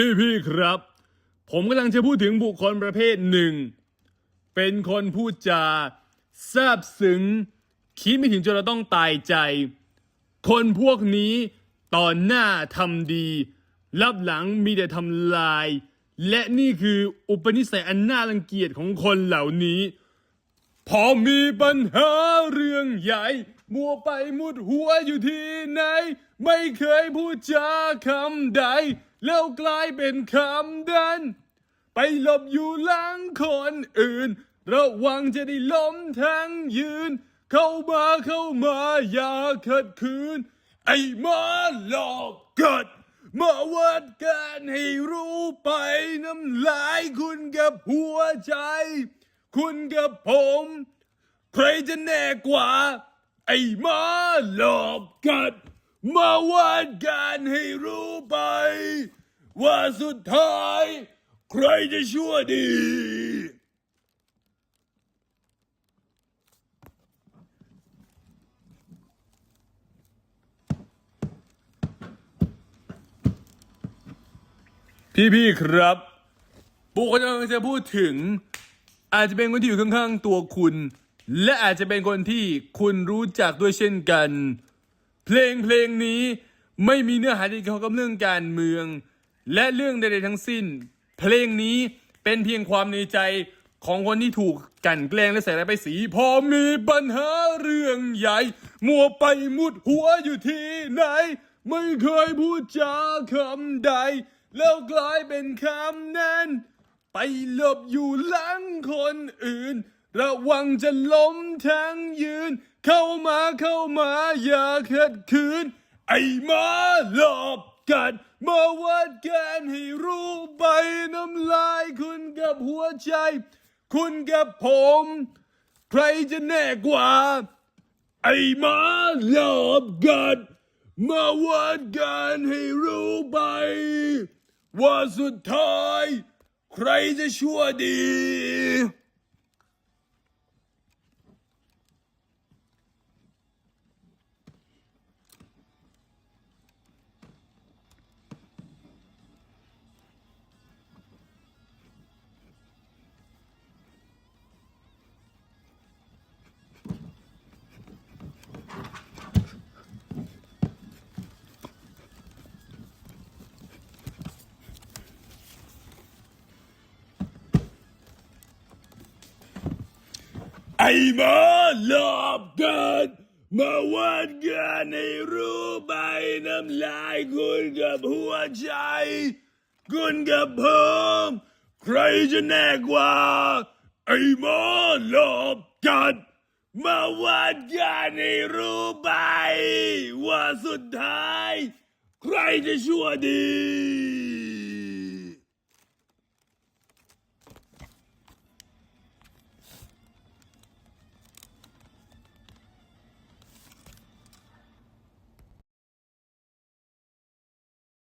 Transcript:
พี่พี่ครับ ผมกำลังจะพูดถึงบุคคลประเภทหนึ่ง เป็นคนพูดจาซาบซึ้ง คิดไม่ถึงจนเราต้องตายใจ คนพวกนี้ตอนหน้าทำดี รับหลังมีแต่ทำลาย และนี่คืออุปนิสัยอันน่ารังเกียจของคนเหล่านี้ พอมีปัญหาเรื่องใหญ่ มัวไปมุดหัวอยู่ที่ไหน ไม่เคยพูดจาคำใด แล้วกลายเป็นคำดัน ไปหลบอยู่หลังคนอื่น ระวังจะได้ล้มทั้งยืน เข้ามาเข้ามาอย่าขัดขืน ไอ้มาหลอกกัดมาวัดกันให้รู้ไปน้ำลายคุณกับหัวใจ คุณกับผม ใครจะแน่กว่า ไอ้มาหลอกกัดมาวัดกันให้รู้ไป ว่าสุดท้าย ใครจะชั่วดี พี่ๆครับบุคคลที่กำลังจะพูดถึง อาจจะเป็นคนที่อยู่ข้างๆตัวคุณ และอาจจะเป็นคนที่คุณรู้จักด้วยเช่นกัน เพลงเพลงนี้ไม่มีเนื้อหาที่เกี่ยวกับเรื่องการเมือง และเรื่องใดๆทั้งสิ้น เพลงนี้เป็นเพียงความในใจของคนที่ถูกกันแกล้งและใส่ร้ายไปสีพอมีปัญหาเรื่องใหญ่ มัวไปมุดหัวอยู่ที่ไหน ไม่เคยพูดจาคำใด แล้วกลายเป็นคำนั้น ไปหลบอยู่หลังคนอื่น ระวังจะล้มทั้งยืน เข้ามาเข้ามาอย่าขัดขืน ไอ้หมาหลอกกัดมาวัดกันให้รู้ไปน้ำลายคุณกับหัวใจ คุณกับผม ใครจะแน่กว่า ไอ้หมาหลอกกัดมาวัดกันให้รู้ไป ว่าสุดท้าย ใครจะชั่วดี มาหลอกกันมาวัดกันให้รู้ใบน้ำลายคุณกับหัวใจ คุณกับผมใครจะแน่กว่า ไอ้หมาหลอกกันมาวัดกันให้รู้ใบว่าสุดท้าย ใครจะชั่วดี